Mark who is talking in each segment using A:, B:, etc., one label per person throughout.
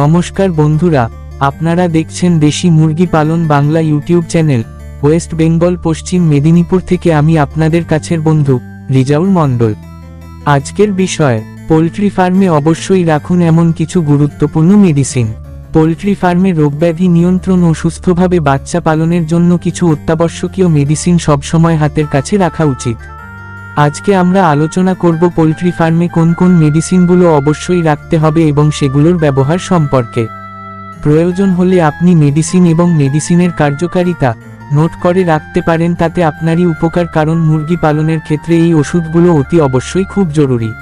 A: নমস্কার বন্ধুরা, আপনারা দেখছেন দেশি মুরগি পালন Bangla YouTube channel, West Bengal, Paschim Medinipur থেকে আমি আপনাদের কাছের বন্ধু, রিজাউল মণ্ডল। আজকের বিষয়, পোলট্রি ফার্মে অবশ্যই রাখুন এমন কিছু গুরুত্বপূর্ণ মেডিসিন পোলট্রি ফার্মে রোগব্যাধি নিয়ন্ত্রণ ও সুস্থভাবে বাচ্চা পালনের জন্য কিছু অত্যাবশ্যকীয় মেডিসিন সবসময় হাতের কাছে রাখা উচিত। আজকে আমরা আলোচনা করব পোলট্রি ফার্মে কোন কোন মেডিসিনগুলো অবশ্যই রাখতে হবে এবং সেগুলোর ব্যবহার সম্পর্কে। প্রয়োজন হলে আপনি মেডিসিন এবং মেডিসিনের কার্যকারিতা নোট করে রাখতে পারেন, তাতে আপনারই উপকার, কারণ মুরগি পালনের ক্ষেত্রে এই ওষুধগুলো অতি অবশ্যই খুব জরুরি।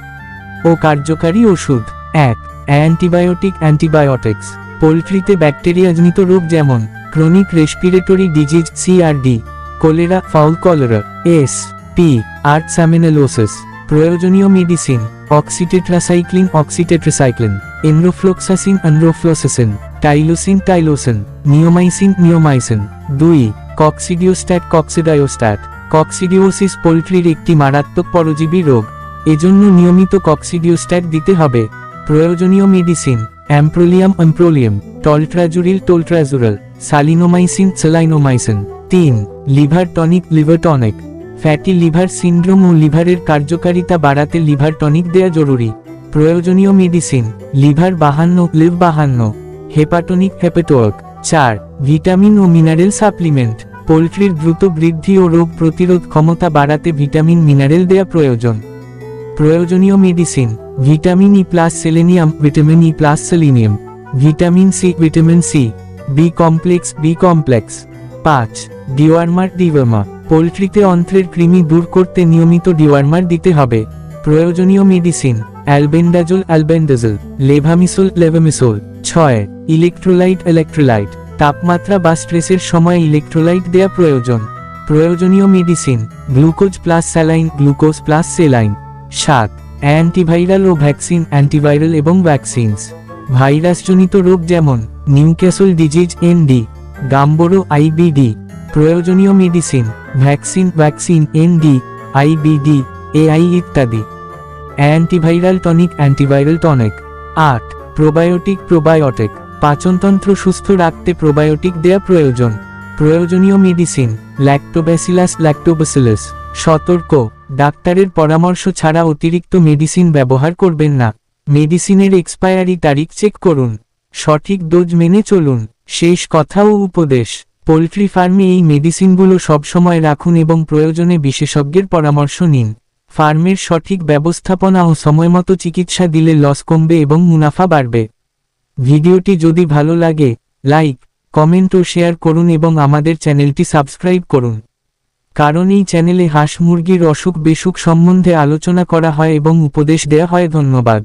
A: ও কার্যকারী ওষুধ। এক, অ্যান্টিবায়োটিক অ্যান্টিবায়োটিক্স। পোলট্রিতে ব্যাকটেরিয়াজনিত রোগ যেমন chronic respiratory disease CRD cholera, fowl cholera. S P আর্টসামিনালোসিস প্রয়োজনীয় medicine oxytetracycline oxytetracycline enrofloxacin enrofloxacin tylosin tylosin neomycin neomycin দুই কক্সিডিওস্ট্যাট কক্সিডায়োস্ট্যাট কক্সিডিওসিস পোলট্রির একটি মারাত্মক পরজীবী রোগ। এজন্য নিয়মিত কক্সিডিওস্ট্যাট দিতে হবে। প্রয়োজনীয় মেডিসিন অ্যাম্প্রোলিয়াম অ্যাম্প্রোলিয়াম টলট্রাজুরিল টোলট্রাজুরাল সালিনোমাইসিন সেলাইনোমাইসিন তিন liver tonic liver tonic fatty liver syndrome ও লিভারের কার্যকারিতা বাড়াতে লিভার টনিক দেয়া জরুরি। প্রয়োজনীয় মেডিসিন লিভার বাহান্ন লিভ বাহান্ন। হেপাটনিক হেপাটোয়ক চার ভিটামিন ও মিনারেল সাপ্লিমেন্ট পোলট্রির দ্রুত বৃদ্ধি ও রোগ প্রতিরোধ ক্ষমতা বাড়াতে ভিটামিন মিনারেল দেয়া প্রয়োজন। প্রয়োজনীয় medicine vitamin E plus selenium vitamin E plus selenium vitamin C vitamin C B complex B complex পাঁচ ডিওয়ার্মার ডিওয়ার্মা পোলট্রিতে অন্ত্রের কৃমি দূর করতে নিয়মিত ডিওয়ার্মার দিতে হবে। প্রয়োজনীয় medicine, albendazole albendazole, levamisole levamisole. ছয়, ইলেকট্রোলাইট ইলেকট্রোলাইট। তাপমাত্রা বা স্ট্রেসের সময় ইলেকট্রোলাইট দেয়া প্রয়োজন। প্রয়োজনীয় medicine, glucose plus saline, glucose plus saline সাত, অ্যান্টিভাইরাল ও ভ্যাকসিন, অ্যান্টিভাইরাল এবং ভ্যাকসিনস। ভাইরাসজনিত রোগ যেমন, Newcastle disease, ND, Gumboro, IBD. প্রয়োজনীয় medicine vaccine vaccine ND IBD AI ইত্যাদি। অ্যান্টিভাইরাল টনিক অ্যান্টিভাইরাল টনিক আট প্রোবায়োটিক প্রোবায়োটিক পাচনতন্ত্র সুস্থ রাখতে প্রোবায়োটিক দেয়া প্রয়োজন। প্রয়োজনীয় মেডিসিন ল্যাক্টোব্যাসিলাস ল্যাক্টোব্যাসিলাস সতর্ক, ডাক্তারের পরামর্শ ছাড়া অতিরিক্ত মেডিসিন ব্যবহার করবেন না। মেডিসিনের এক্সপায়ারি তারিখ চেক করুন। সঠিক ডোজ মেনে চলুন। শেষ কথা ও উপদেশ। পোলট্রি ফার্মে এই মেডিসিনগুলো সবসময় রাখুন এবং প্রয়োজনে বিশেষজ্ঞের পরামর্শ নিন। ফার্মের সঠিক ব্যবস্থাপনা ও সময়মতো চিকিৎসা দিলে লস কমবে এবং মুনাফা বাড়বে। ভিডিওটি যদি ভালো লাগে, লাইক, কমেন্ট ও শেয়ার করুন এবং আমাদের চ্যানেলটি সাবস্ক্রাইব করুন। কারণ এই চ্যানেলে হাঁস মুরগির অসুখ বেসুখ সম্বন্ধে আলোচনা করা হয় এবং উপদেশ দেয়া হয়। ধন্যবাদ।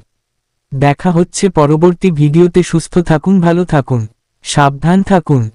A: দেখা হচ্ছে পরবর্তী ভিডিওতে। সুস্থ থাকুন, ভালো থাকুন। সাবধান থাকুন।